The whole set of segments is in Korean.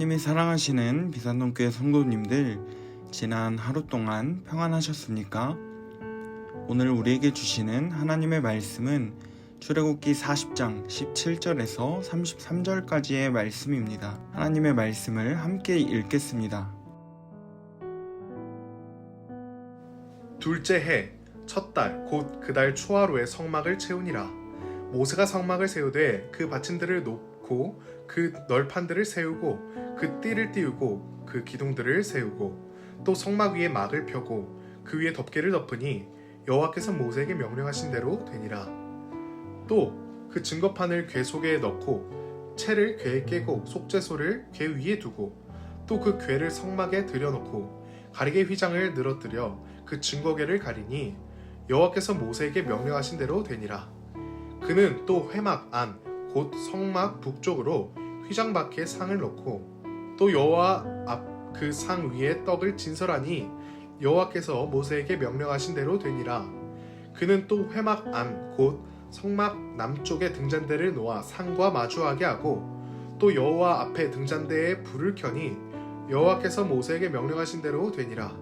하나님이 사랑하시는 비산동교회 성도님들, 지난 하루 동안 평안하셨습니까? 오늘 우리에게 주시는 하나님의 말씀은 출애굽기 40장 17절에서 33절까지의 말씀입니다. 하나님의 말씀을 함께 읽겠습니다. 둘째 해 첫 달 곧 그 달 초하루에 성막을 채우니라 모세가 성막을 세우되 그 받침들을 놓고 그 널판들을 세우고 그 띠를 띄우고 그 기둥들을 세우고 또 성막 위에 막을 펴고 그 위에 덮개를 덮으니 여호와께서 모세에게 명령하신 대로 되니라 또 그 증거판을 궤 속에 넣고 채를 궤에 깨고 속죄소를 궤 위에 두고 또 그 궤를 성막에 들여놓고 가리개 휘장을 늘어뜨려 그 증거궤를 가리니 여호와께서 모세에게 명령하신 대로 되니라. 그는 또 회막 안 곧 성막 북쪽으로 휘장 밖에 상을 놓고 또 여호와 앞 그 상 위에 떡을 진설하니 여호와께서 모세에게 명령하신 대로 되니라. 그는 또 회막 안 곧 성막 남쪽에 등잔대를 놓아 상과 마주하게 하고 또 여호와 앞에 등잔대에 불을 켜니 여호와께서 모세에게 명령하신 대로 되니라.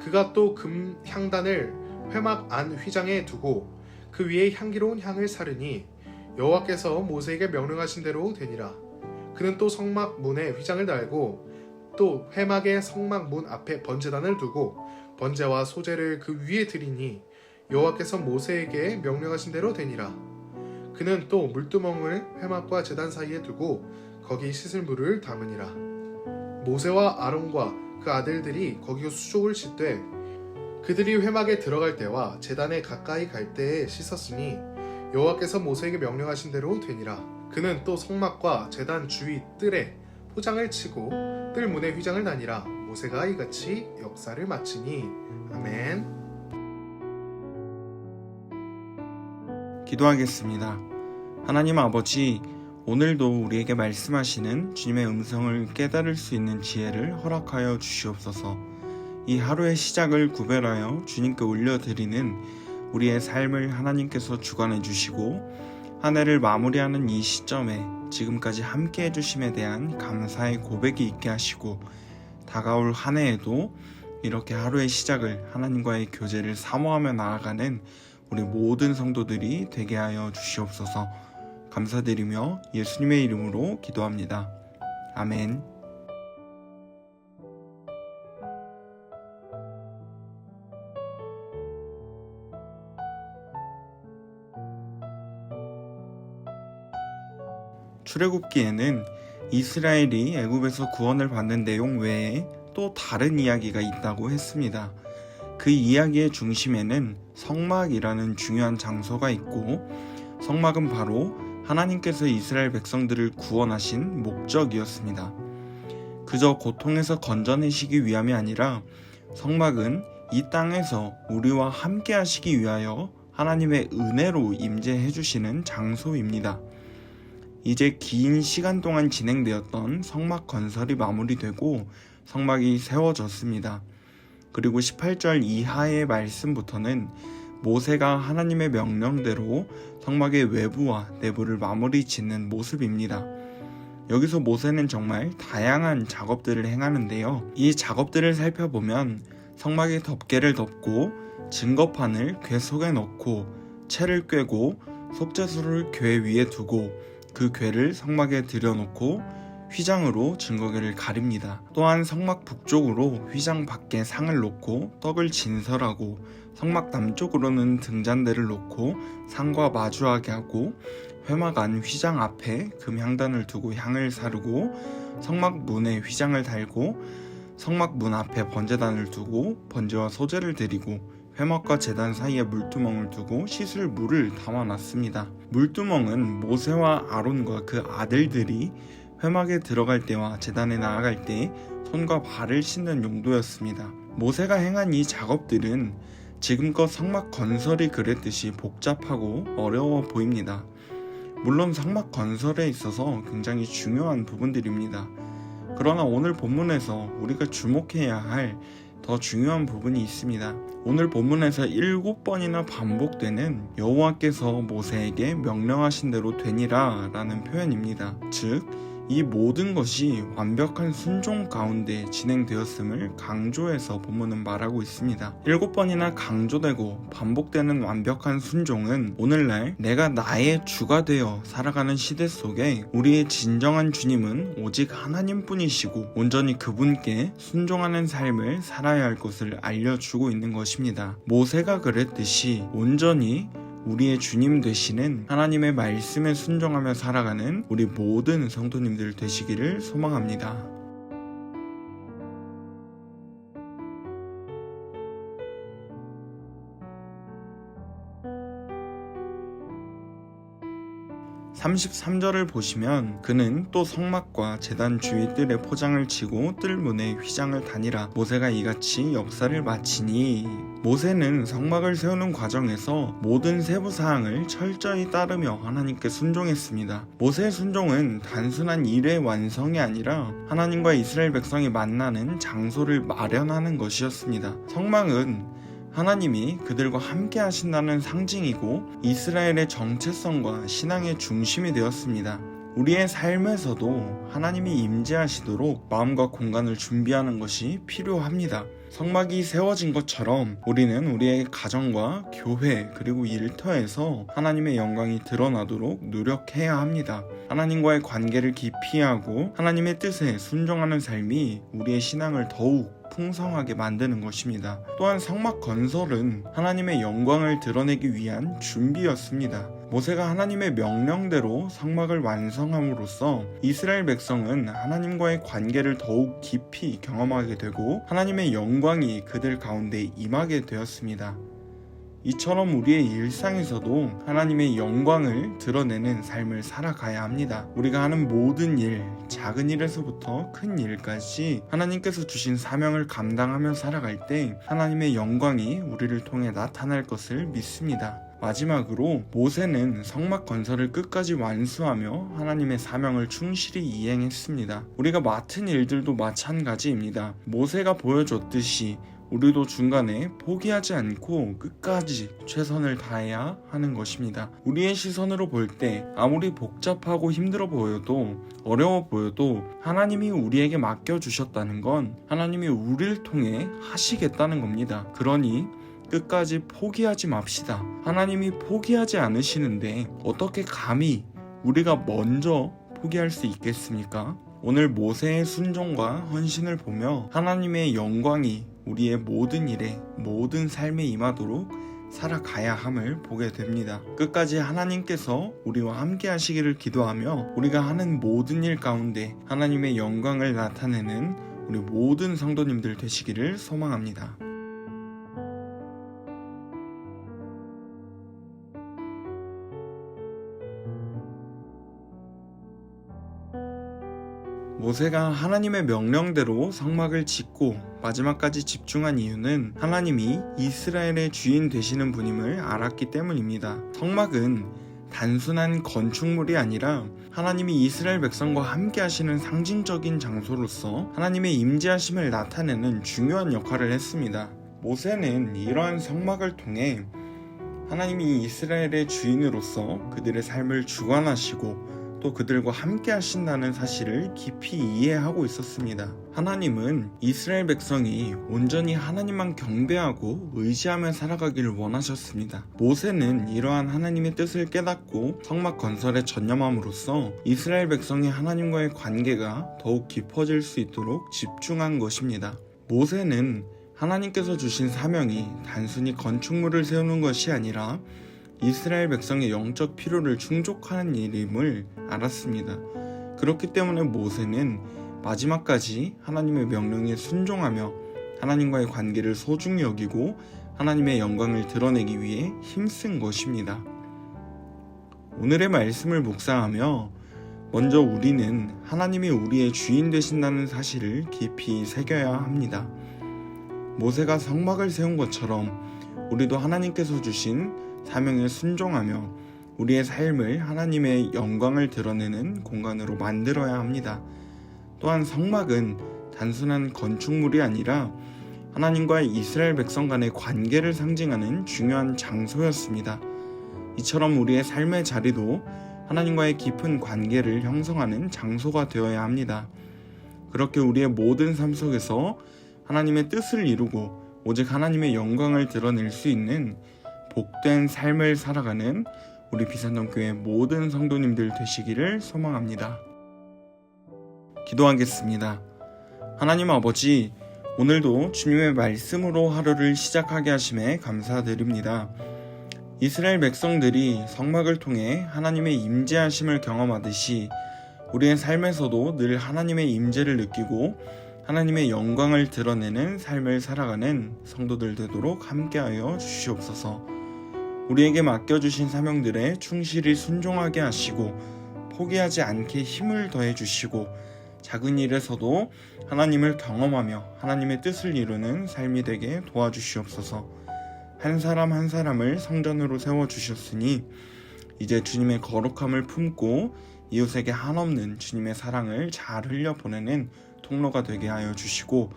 그가 또 금 향단을 회막 안 휘장에 두고 그 위에 향기로운 향을 사르니 여호와께서 모세에게 명령하신 대로 되니라. 그는 또 성막 문에 휘장을 달고 또 회막의 성막 문 앞에 번제단을 두고 번제와 소제를 그 위에 드리니 여호와께서 모세에게 명령하신 대로 되니라. 그는 또 물두멍을 회막과 제단 사이에 두고 거기 씻을 물을 담으니라. 모세와 아론과 그 아들들이 거기서 수족을 씻되 그들이 회막에 들어갈 때와 제단에 가까이 갈 때에 씻었으니 여호와께서 모세에게 명령하신 대로 되니라 그는 또 성막과 제단 주위 뜰에 포장을 치고 뜰 문에 휘장을 다니라 모세가 이같이 역사를 마치니 아멘 기도하겠습니다. 하나님 아버지, 오늘도 우리에게 말씀하시는 주님의 음성을 깨달을 수 있는 지혜를 허락하여 주시옵소서. 이 하루의 시작을 구별하여 주님께 올려드리는 우리의 삶을 하나님께서 주관해 주시고 한 해를 마무리하는 이 시점에 지금까지 함께 해주심에 대한 감사의 고백이 있게 하시고 다가올 한 해에도 이렇게 하루의 시작을 하나님과의 교제를 사모하며 나아가는 우리 모든 성도들이 되게 하여 주시옵소서 감사드리며 예수님의 이름으로 기도합니다. 아멘. 출애굽기에는 이스라엘이 애굽에서 구원을 받는 내용 외에 또 다른 이야기가 있다고 했습니다. 그 이야기의 중심에는 성막이라는 중요한 장소가 있고 성막은 바로 하나님께서 이스라엘 백성들을 구원하신 목적이었습니다. 그저 고통에서 건져내시기 위함이 아니라 성막은 이 땅에서 우리와 함께 하시기 위하여 하나님의 은혜로 임재해 주시는 장소입니다. 이제 긴 시간 동안 진행되었던 성막 건설이 마무리되고 성막이 세워졌습니다. 그리고 18절 이하의 말씀부터는 모세가 하나님의 명령대로 성막의 외부와 내부를 마무리 짓는 모습입니다. 여기서 모세는 정말 다양한 작업들을 행하는데요. 이 작업들을 살펴보면 성막의 덮개를 덮고 증거판을 궤 속에 넣고 채를 꿰고 속죄수를 궤 위에 두고 그 궤를 성막에 들여놓고 휘장으로 증거궤를 가립니다. 또한 성막 북쪽으로 휘장 밖에 상을 놓고 떡을 진설하고 성막 남쪽으로는 등잔대를 놓고 상과 마주하게 하고 회막 안 휘장 앞에 금향단을 두고 향을 사르고 성막 문에 휘장을 달고 성막 문 앞에 번제단을 두고 번제와 소제를 드리고 회막과 제단 사이에 물두멍을 두고 씻을 물을 담아놨습니다. 물두멍은 모세와 아론과 그 아들들이 회막에 들어갈 때와 제단에 나아갈 때 손과 발을 씻는 용도였습니다. 모세가 행한 이 작업들은 지금껏 성막 건설이 그랬듯이 복잡하고 어려워 보입니다. 물론 성막 건설에 있어서 굉장히 중요한 부분들입니다. 그러나 오늘 본문에서 우리가 주목해야 할 더 중요한 부분이 있습니다. 오늘 본문에서 일곱 번이나 반복되는 여호와께서 모세에게 명령하신 대로 되니라 라는 표현입니다. 즉, 이 모든 것이 완벽한 순종 가운데 진행되었음을 강조해서 본문은 말하고 있습니다. 일곱 번이나 강조되고 반복되는 완벽한 순종은 오늘날 내가 나의 주가 되어 살아가는 시대 속에 우리의 진정한 주님은 오직 하나님뿐이시고 온전히 그분께 순종하는 삶을 살아야 할 것을 알려주고 있는 것입니다. 모세가 그랬듯이 온전히 우리의 주님 되시는 하나님의 말씀에 순종하며 살아가는 우리 모든 성도님들 되시기를 소망합니다. (33절을) 보시면 그는 또 성막과 재단 주위 뜰에 포장을 치고 뜰 문에 휘장을 다니라 모세가 이같이 역사를 마치니 모세는 성막을 세우는 과정에서 모든 세부 사항을 철저히 따르며 하나님께 순종했습니다. 모세의 순종은 단순한 일의 완성이 아니라 하나님과 이스라엘 백성이 만나는 장소를 마련하는 것이었습니다. 성막은 하나님이 그들과 함께 하신다는 상징이고 이스라엘의 정체성과 신앙의 중심이 되었습니다. 우리의 삶에서도 하나님이 임재하시도록 마음과 공간을 준비하는 것이 필요합니다. 성막이 세워진 것처럼 우리는 우리의 가정과 교회 그리고 일터에서 하나님의 영광이 드러나도록 노력해야 합니다. 하나님과의 관계를 깊이 하고 하나님의 뜻에 순종하는 삶이 우리의 신앙을 더욱 풍성하게 만드는 것입니다. 또한 성막 건설은 하나님의 영광을 드러내기 위한 준비였습니다. 모세가 하나님의 명령대로 성막을 완성함으로써 이스라엘 백성은 하나님과의 관계를 더욱 깊이 경험하게 되고 하나님의 영광이 그들 가운데 임하게 되었습니다. 이처럼 우리의 일상에서도 하나님의 영광을 드러내는 삶을 살아가야 합니다. 우리가 하는 모든 일, 작은 일에서부터 큰 일까지 하나님께서 주신 사명을 감당하며 살아갈 때 하나님의 영광이 우리를 통해 나타날 것을 믿습니다. 마지막으로 모세는 성막 건설을 끝까지 완수하며 하나님의 사명을 충실히 이행했습니다. 우리가 맡은 일들도 마찬가지입니다. 모세가 보여줬듯이 우리도 중간에 포기하지 않고 끝까지 최선을 다해야 하는 것입니다. 우리의 시선으로 볼 때 아무리 복잡하고 힘들어 보여도 어려워 보여도 하나님이 우리에게 맡겨주셨다는 건 하나님이 우리를 통해 하시겠다는 겁니다. 그러니 끝까지 포기하지 맙시다. 하나님이 포기하지 않으시는데 어떻게 감히 우리가 먼저 포기할 수 있겠습니까? 오늘 모세의 순종과 헌신을 보며 하나님의 영광이 우리의 모든 일에 모든 삶에 임하도록 살아가야 함을 보게 됩니다. 끝까지 하나님께서 우리와 함께 하시기를 기도하며 우리가 하는 모든 일 가운데 하나님의 영광을 나타내는 우리 모든 성도님들 되시기를 소망합니다. 모세가 하나님의 명령대로 성막을 짓고 마지막까지 집중한 이유는 하나님이 이스라엘의 주인 되시는 분임을 알았기 때문입니다. 성막은 단순한 건축물이 아니라 하나님이 이스라엘 백성과 함께 하시는 상징적인 장소로서 하나님의 임재하심을 나타내는 중요한 역할을 했습니다. 모세는 이러한 성막을 통해 하나님이 이스라엘의 주인으로서 그들의 삶을 주관하시고 또 그들과 함께 하신다는 사실을 깊이 이해하고 있었습니다. 하나님은 이스라엘 백성이 온전히 하나님만 경배하고 의지하며 살아가기를 원하셨습니다. 모세는 이러한 하나님의 뜻을 깨닫고 성막 건설에 전념함으로써 이스라엘 백성이 하나님과의 관계가 더욱 깊어질 수 있도록 집중한 것입니다. 모세는 하나님께서 주신 사명이 단순히 건축물을 세우는 것이 아니라 이스라엘 백성의 영적 필요를 충족하는 일임을 알았습니다. 그렇기 때문에 모세는 마지막까지 하나님의 명령에 순종하며 하나님과의 관계를 소중히 여기고 하나님의 영광을 드러내기 위해 힘쓴 것입니다. 오늘의 말씀을 묵상하며 먼저 우리는 하나님이 우리의 주인 되신다는 사실을 깊이 새겨야 합니다. 모세가 성막을 세운 것처럼 우리도 하나님께서 주신 사명에 순종하며 우리의 삶을 하나님의 영광을 드러내는 공간으로 만들어야 합니다. 또한 성막은 단순한 건축물이 아니라 하나님과 이스라엘 백성 간의 관계를 상징하는 중요한 장소였습니다. 이처럼 우리의 삶의 자리도 하나님과의 깊은 관계를 형성하는 장소가 되어야 합니다. 그렇게 우리의 모든 삶 속에서 하나님의 뜻을 이루고 오직 하나님의 영광을 드러낼 수 있는 복된 삶을 살아가는 우리 비산동교회 모든 성도님들 되시기를 소망합니다. 기도하겠습니다. 하나님 아버지, 오늘도 주님의 말씀으로 하루를 시작하게 하심에 감사드립니다. 이스라엘 백성들이 성막을 통해 하나님의 임재하심을 경험하듯이 우리의 삶에서도 늘 하나님의 임재를 느끼고 하나님의 영광을 드러내는 삶을 살아가는 성도들 되도록 함께하여 주시옵소서. 우리에게 맡겨주신 사명들에 충실히 순종하게 하시고 포기하지 않게 힘을 더해 주시고 작은 일에서도 하나님을 경험하며 하나님의 뜻을 이루는 삶이 되게 도와주시옵소서. 한 사람 한 사람을 성전으로 세워 주셨으니 이제 주님의 거룩함을 품고 이웃에게 한없는 주님의 사랑을 잘 흘려 보내는 통로가 되게 하여 주시고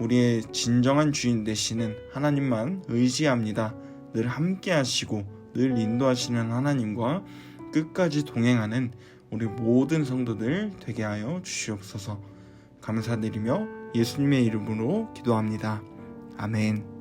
우리의 진정한 주인 되시는 하나님만 의지합니다. 늘 함께 하시고 늘 인도하시는 하나님과 끝까지 동행하는 우리 모든 성도들 되게 하여 주시옵소서. 감사드리며 예수님의 이름으로 기도합니다. 아멘.